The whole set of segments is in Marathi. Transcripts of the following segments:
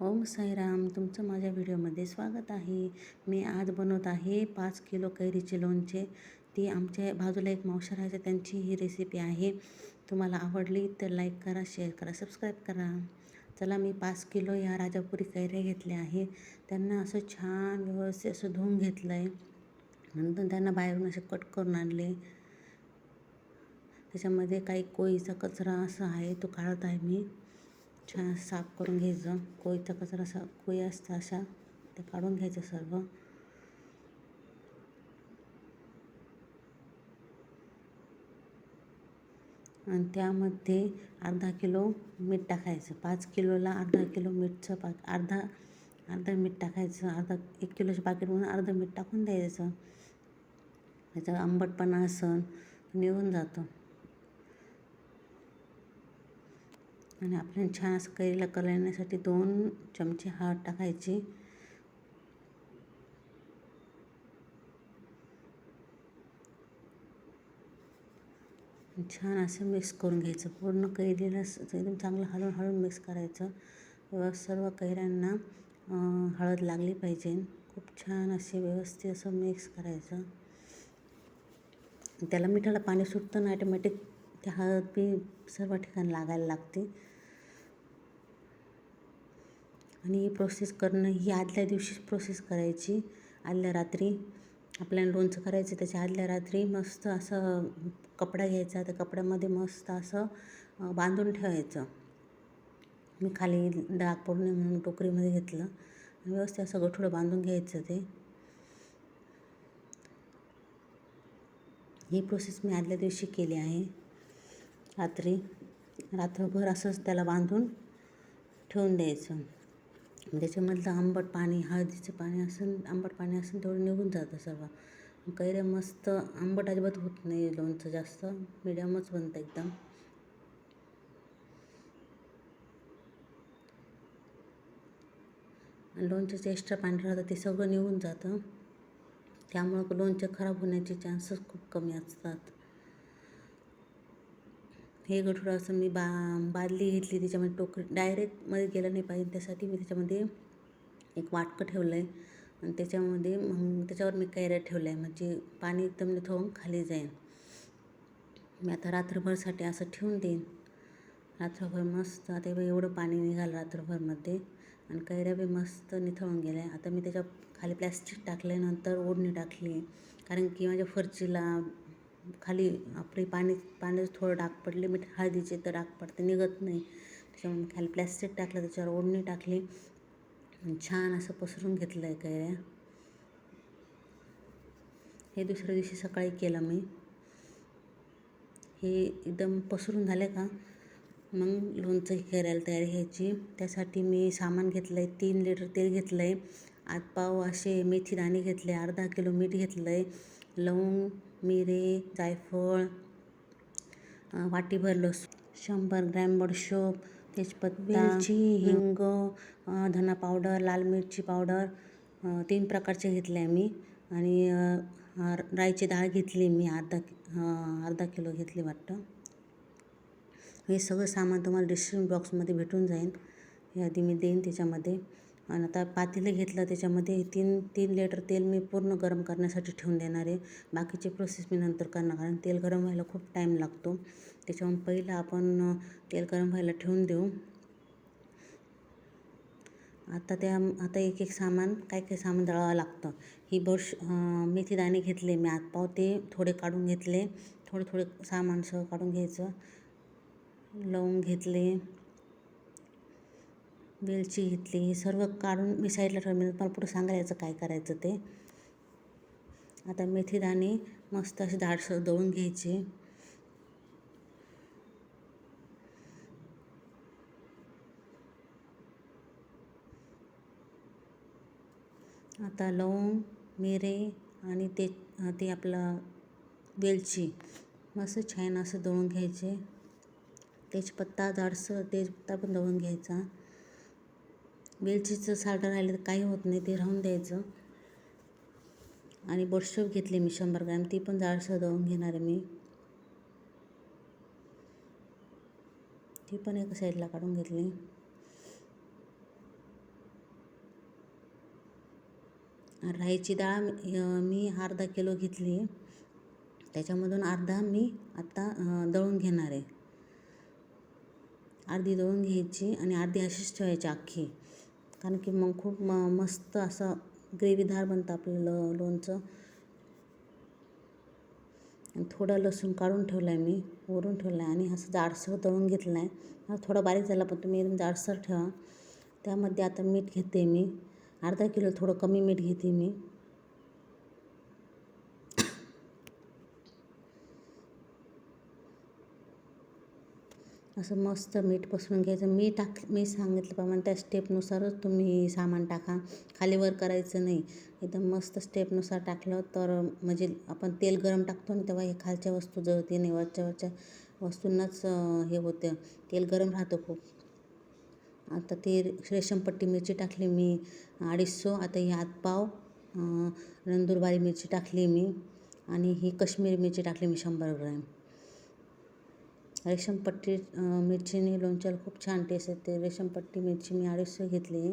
ओम साईराम तुमचं माझ्या व्हिडिओमध्ये स्वागत आहे. मी आज बनवत आहे पाच किलो कैरीचे लोणचे. ती आमच्या बाजूला एक मावशी राहायचे त्यांची ही रेसिपी आहे. तुम्हाला आवडली तर लाईक करा शेअर करा सबस्क्राईब करा. चला मी पाच किलो या राजापुरी कैऱ्या घेतल्या आहे. त्यांना असं छान व्यवस्थित असं धुवून घेतलं आहे नंतर त्यांना बाहेरून असे कट करून आणले. त्याच्यामध्ये काही कोळीचा कचरा असा आहे तो काढत आहे मी. छान साफ करून घ्यायचं. कोळीचा कचरा असा कोळी असतं अशा ते काढून घ्यायचं सर्व. आणि त्यामध्ये अर्धा किलो मीठ टाकायचं. पाच किलोला अर्धा किलो मीठचं पाक अर्धा अर्धा मीठ टाकायचं. अर्धा एक किलोचं पाकिट म्हणून अर्धं मीठ टाकून द्यायचं. त्याचा आंबटपणा असन निघून जातो. आणि आपल्याला छान असं कैरीला कलर येण्यासाठी दोन चमचे हळद टाकायची. छान असं मिक्स करून घ्यायचं. पूर्ण कैरीला एकदम चांगलं हळून हळून मिक्स करायचं. व सर्व कैऱ्यांना हळद लागली पाहिजे. खूप छान असे व्यवस्थित असं मिक्स करायचं. त्याला मिठाला पाणी सुटतं ना ॲटोमॅटिक ते हळद बी सर्व ठिकाणी लागायला लागते. आणि ही प्रोसेस करणं ही आदल्या दिवशीच प्रोसेस करायची. आदल्या रात्री आपल्याला लोणचं करायचं त्याच्या आदल्या रात्री मस्त असं कपडा घ्यायचा त्या कपड्यामध्ये मस्त असं बांधून ठेवायचं. मी खाली डाग पडू नये म्हणून टोकरीमध्ये घेतलं व्यवस्थित असं गठुडं बांधून घ्यायचं ते. ही प्रोसेस मी आदल्या दिवशी केली आहे. रात्री रात्रभर असंच त्याला बांधून ठेवून द्यायचं. त्याच्यामधलं आंबट पाणी हळदीचं पाणी असं आंबट पाणी असेल तेवढं निघून जातं सर्व. कैऱ्या मस्त आंबट अजिबात होत नाही लोणचं जास्त. मिडियमच बनतं एकदम. लोणचं जे एक्स्ट्रा पाणी राहतं ते सगळं निघून जातं. त्यामुळं लोणचं खराब होण्याचे चान्सेस खूप कमी असतात. हे गठुडं असं मी बा बादली घेतली त्याच्यामध्ये टोकरी डायरेक्टमध्ये गेलं नाही पाहिजे त्यासाठी मी त्याच्यामध्ये एक वाटकं ठेवलं आहे आणि त्याच्यामध्ये मग त्याच्यावर मी कैऱ्या ठेवल्या आहे म्हणजे पाणी एकदम निथळून खाली जाईल. मी आता रात्रभरसाठी असं ठेवून देईन. रात्रभर मस्त आता एवढं पाणी निघालं रात्रभरमध्ये. आणि कैऱ्या बी मस्त निथळून गेल्या. आता मी त्याच्याखाली प्लॅस्टिक टाकल्यानंतर ओढणी टाकली. कारण की माझ्या फरचीला खाली आपली पाणी पाण्याचं थोडं डाग पडले मीठ हळदीचे तर डाग पडते निघत नाही. त्याच्यामुळे खाली प्लॅस्टिक टाकलं त्याच्यावर ओढणी टाकली. छान असं पसरून घेतलं आहे कैऱ्या. हे दुसऱ्या दिवशी सकाळी केलं मी. हे एकदम पसरून झाले का? मग लोणचं कैऱ्याला तयारी घ्यायची. त्यासाठी मी सामान घेतलं आहे तीन लिटर तेल घेतलं आहे आत पाव असे मेथी दाणे घेतले अर्धा किलो मीठ घेतलं आहे लवंग मिरे जायफळ वाटीभर लस शंभर ग्रॅम बडशोप तेजपत्ता मिरची हिंग धना पावडर लाल मिरची पावडर तीन प्रकारचे घेतले मी आणि राईची डाळ घेतली मी अर्धा अर्धा किलो घेतली वाटतं. हे सगळं सामान तुम्हाला डिस्क्रिप्शन बॉक्समध्ये भेटून जाईल. आधी मी देईन त्याच्यामध्ये. आणि आता पातेलं घेतलं त्याच्यामध्ये तीन तीन लिटर तेल मी पूर्ण गरम करण्यासाठी ठेवून देणार आहे. बाकीची प्रोसेस मी नंतर करणार कारण तेल गरम व्हायला खूप टाईम लागतो. त्याच्यामुळे पहिलं आपण तेल गरम व्हायला ठेवून देऊ. आता त्या आता एक एक सामान काय काय सामान दळावं लागतं. ही बर्श मेथी दाणे घेतले मी आतपाव ते थोडे काढून घेतले. थोडे थोडे सामान सह काढून घ्यायचं. लवंग घेतले. वेलची घेतली हे सर्व काढून मी साईडला ठेवलं. मला पुढं सांगायचं काय करायचं ते. आता मेथीदाणे मस्त असे दाडसर दळून घ्यायचे. आता लवंग मिरे आणि ते ते आपलं वेलची मस्त छान असं दळून घ्यायचे. तेजपत्ता जाडसर तेजपत्ता पण दळून घ्यायचा. वेलचीचं साडं राहिलं तर काही होत नाही ते राहून द्यायचं. आणि बडशोप घेतली मी शंभर ग्रॅम ती पण जाडसर दळून घेणार आहे मी. ती पण एका साईडला काढून घेतली. राईची डाळ मी अर्धा किलो घेतली. त्याच्यामधून अर्धा मी आत्ता दळून घेणार आहे. अर्धी दळून घ्यायची आणि अर्धी अशीच ठेवायची अख्खी. कारण की मग खूप म मस्त असं ग्रेव्हीदार बनतं आपलं ल लोणचं. आणि लसूण काढून ठेवलं आहे मी ओरून ठेवलं आहे आणि असं जाडसर दळून घेतलं आहे हा थोडा बारीक झाला पण तुम्ही एकदम जाडसर ठेवा. त्यामध्ये आता मीठ घेते मी. अर्धा किलो थोडं कमी मीठ घेते मी. असं मस्त मीठ पसरून घ्यायचं. मी टाक मी सांगितल्याप्रमाणे त्या स्टेपनुसारच तुम्ही सामान टाका. खाली वर करायचं नाही. एकदम मस्त स्टेपनुसार टाकलं तर म्हणजे आपण तेल गरम टाकतो आणि तेव्हा हे खालच्या वस्तू जळते नाही वरच्या वरच्या वस्तूंनाच हे होतं. तेल गरम राहतं खूप. आता ते रेशमपट्टी मिरची टाकली मी अडीचसो आता ही हातपाव नंदुरबारी मिरची टाकली मी आणि ही काश्मीरी मिरची टाकली मी शंभर ग्रॅम. रेशमपट्टी मिरचीने लोणच्याला खूप छान टेस्ट येते. रेशमपट्टी मिरची मी अडीचशे घेतली.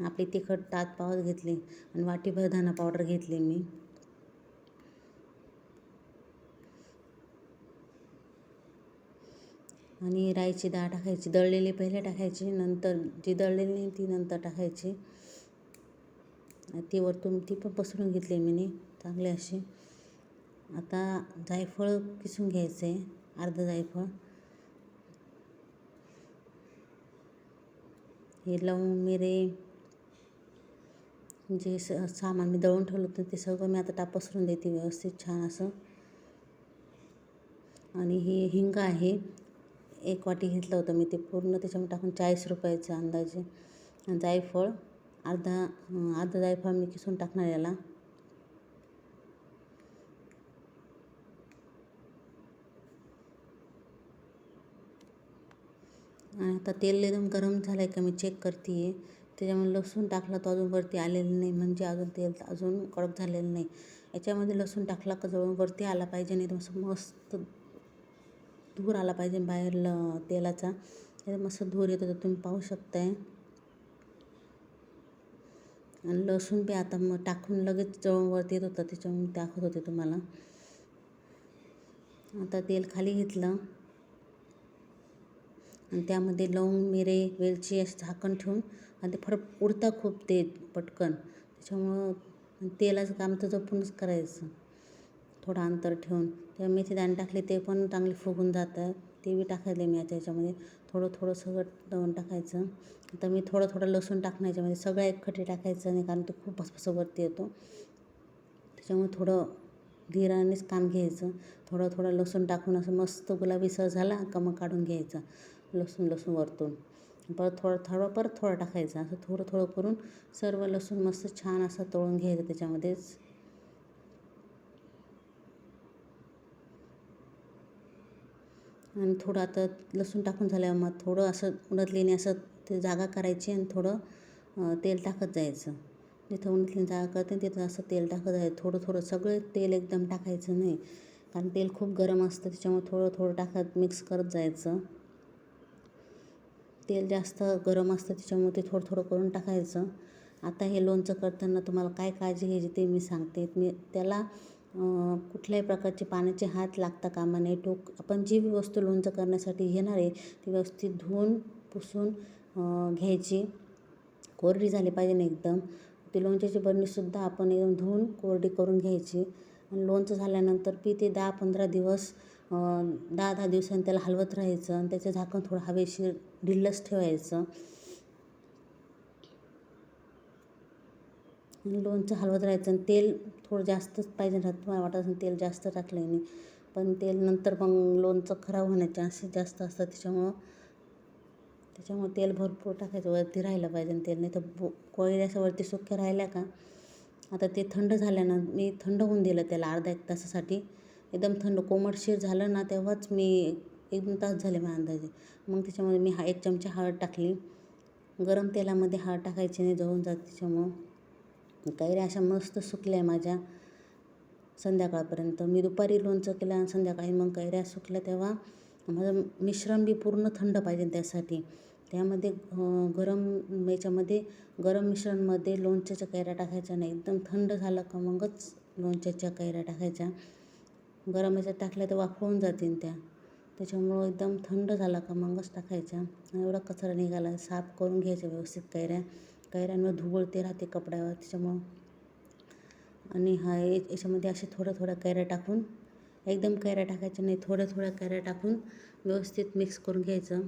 आपली तिखट तात पावच घेतली आणि वाटीभर धना पावडर घेतली मी. आणि राईची डाळ टाकायची दळलेली पहिले टाकायची नंतर जी दळलेली ती नंतर टाकायची. ती वरतून ती पण पसरून घेतली मी चांगली अशी. आता जायफळ किसून घ्यायचं. आहे अर्ध जायफळ. हे लवंग मिरे जे स सामान मी दळून ठेवलं होतं ते सगळं मी आता टाप पसरून देते व्यवस्थित छान असं. आणि हे हिंग आहे. एक वाटी घेतलं होतं मी ते पूर्ण त्याच्यामध्ये टाकून चाळीस रुपयाचं अंदाजे. जायफळ अर्धा अर्धा जायफळ मी किसून टाकणार याला. आणि आता तेल एकदम गरम झालं आहे का मी चेक करते आहे त्याच्यामुळे लसूण टाकला तो अजून वरती आलेलं नाही म्हणजे अजून तेल अजून कडक झालेलं नाही. याच्यामध्ये लसूण टाकला का जवळून वरती आला पाहिजे नाही तर मस्त धूर आला पाहिजे बाहेर ल तेलाचा. एकदम मस्त धूर येतो तर तुम्ही पाहू शकताय. आणि लसूण बी आता मग टाकून लगेच जवळून वरती येत होतं त्याच्यामुळे दाखवत होते तुम्हाला. आता तेल खाली घेतलं. आणि त्यामध्ये लवंग मिरे वेलची असं झाकण ठेवून आणि ते फरक उडतं खूप ते पटकन. त्याच्यामुळं तेलाचं काम तर जपूनच करायचं. थोडं अंतर ठेवून. तेव्हा मेथी दाणे टाकले ते पण चांगले फुगून जातात ते बी टाकायले मी आता याच्यामध्ये. थोडं थोडं सगळं टाकायचं. आता मी थोडं थोडं लसूण टाकणं याच्यामध्ये. सगळं एकखटे टाकायचं नाही कारण तो खूप असं वरती येतो. त्याच्यामुळे थोडं धीरानेच काम घ्यायचं. थोडं थोडं लसूण टाकून असं मस्त गुलाबीसर झाला का मग काढून घ्यायचं. लसूण लसूण वरतून. परत थोडं थोडं परत थोडा टाकायचं. असं थोडं थोडं करून सर्व लसूण मस्त छान असं तळून घ्यायचं त्याच्यामध्येच. आणि थोडं आता लसूण टाकून झाल्यावर मग थोडं असं उडतलेने असं ते जागा करायची आणि थोडं तेल टाकत जायचं. जिथं उडतलीने जागा करते तिथं असं तेल टाकत जायचं. थोडं थोडं सगळं तेल एकदम टाकायचं नाही. कारण तेल खूप गरम असतं त्याच्यामुळे थोडं थोडं टाकत मिक्स करत जायचं. तेल जास्त गरम असतं त्याच्यामुळे ते थोडं थोडं करून टाकायचं. आता हे लोणचं करताना तुम्हाला काय काळजी घ्यायची ते मी सांगते. मी त्याला कुठल्याही प्रकारचे पाण्याचे हात लागता कामा नये. टोक आपण जी वस्तू लोणचं करण्यासाठी घेणार आहे ती व्यवस्थित धुवून पुसून घ्यायची. कोरडी झाली पाहिजे ना एकदम. ती लोणच्याची बरणीसुद्धा आपण एकदम धुवून कोरडी करून घ्यायची. आणि लोणचं झाल्यानंतर पी ते दहा पंधरा दिवस दहा दहा दिवसांनी त्याला हलवत राहायचं आणि त्याचं झाकण थोडं हवेशीर ढिल्लच ठेवायचं. लोणचं हलवत राहायचं आणि तेल थोडं जास्तच पाहिजे राहतं तुम्हाला वाटत असेल तेल जास्त टाकलं आहे पण तेल नंतर मग लोणचं खराब होण्याचे चान्सेस जास्त असतात त्याच्यामुळं त्याच्यामुळं तेल भरपूर टाकायचं वरती राहिलं पाहिजे तेल. नाही तर बो कोळी असं वरती सुक्या राहिल्या का? आता ते थंड झाल्यानं मी थंड होऊन दिलं त्याला अर्धा एक तासासाठी. एकदम थंड कोमटशीर झालं ना तेव्हाच मी एक दोन तास झाले माझ्या अंदाजे. मग त्याच्यामध्ये मी हा एक चमचा हळद टाकली. गरम तेलामध्ये हळद टाकायची नाही जळून जात त्याच्यामुळं. कैऱ्या अशा मस्त सुकल्या माझ्या संध्याकाळपर्यंत. मी दुपारी लोणचं केलं आणि संध्याकाळी मग कैऱ्या सुकल्या तेव्हा माझं मिश्रण बी पूर्ण थंड पाहिजे त्यासाठी. त्यामध्ये गरम याच्यामध्ये गरम मिश्रणमध्ये लोणच्याच्या कैऱ्या टाकायच्या नाही एकदम थंड झालं का मगच लोणच्याच्या कैऱ्या टाकायच्या. गरम याच्यात टाकल्या तर वाफवून जातील त्या. त्याच्यामुळं एकदम थंड झाला का मगच टाकायच्या आणि एवढा कचरा निघाला साफ करून घ्यायच्या व्यवस्थित कैऱ्या. कैऱ्यांवर धूळ ते राहते कपड्यावर त्याच्यामुळं. आणि हा याच्यामध्ये असे थोड्या थोड्या कैऱ्या टाकून एकदम कैऱ्या टाकायच्या नाही थोड्या थोड्या कैऱ्या टाकून व्यवस्थित मिक्स करून घ्यायचं.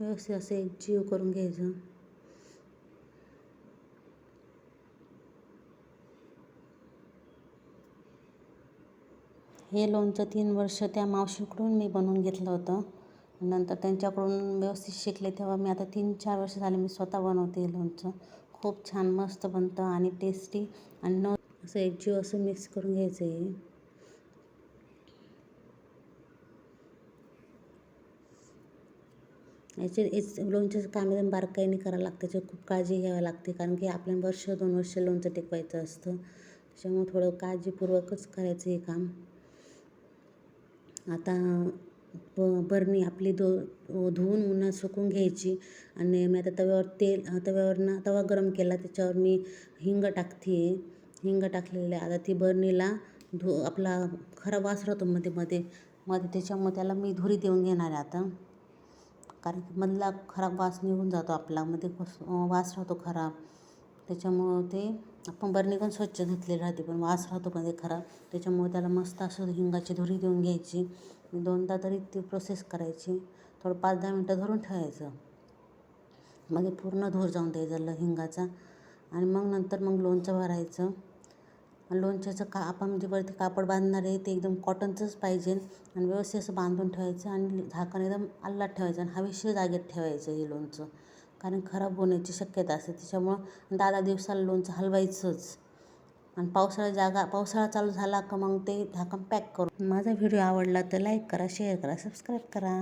व्यवस्थित असं एक जीव करून घ्यायचं. हे लोणचं तीन वर्ष त्या मावशीकडून मी बनवून घेतलं होतं. नंतर त्यांच्याकडून व्यवस्थित शिकले तेव्हा मी आता तीन चार वर्ष झाले मी स्वतः बनवते हे लोणचं. खूप छान मस्त बनतं आणि टेस्टी आणि न असं एक जीव असं मिक्स करून घ्यायचं आहे. याचे हेच लोणच्याचं काम एकदम बारकाईने करावं लागतं त्याची खूप काळजी घ्यावी लागते कारण की आपल्याला वर्ष दोन वर्ष लोणचं टिकवायचं असतं. त्याच्यामुळं थोडं काळजीपूर्वकच करायचं हे काम. आता ब बरणी आपली धु धुवून उन्हात सुकून घ्यायची. आणि मी आता तव्यावर तेल तव्यावरनं तवा गरम केला त्याच्यावर मी हिंग टाकते. आहे हिंग टाकलेलं आहे. आता ती बरणीला धु आपला खरा वास राहतो मध्ये मध्ये. मध्ये त्याच्यामुळे त्याला मी धुरी देऊन घेणार आहे आता. कारण की मधला खराब वास निघून जातो आपला. मध्ये वास राहतो खराब. त्याच्यामुळं ते आपण बरणी पण स्वच्छ धुतली राहते. पण वास राहतो मध्ये खराब. त्याच्यामुळे त्याला मस्त असं हिंगाची धुरी देऊन घ्यायची. दोनदा तरी ती प्रोसेस करायची. थोडं पाच दहा मिनटं धरून ठेवायचं. मग पूर्ण धूर जाऊन द्यायचं हिंगाचा. आणि मग नंतर मग लोणचं भरायचं. लोणच्याचं का आपण जे वरती कापड बांधणार आहे ते एकदम कॉटनचंच पाहिजे. आणि व्यवस्थित असं बांधून ठेवायचं. आणि झाकण एकदम आल्लात ठेवायचं. आणि हवेशीर जागेत ठेवायचं हे लोणचं. कारण खराब होण्याची शक्यता असते. त्याच्यामुळं दहा दिवसाला लोणचं हलवायचंच. आणि पावसाळा जागा पावसाळा चालू झाला का मग ते झाकण पॅक करून. माझा व्हिडिओ आवडला तर लाईक करा शेअर करा सबस्क्राईब करा.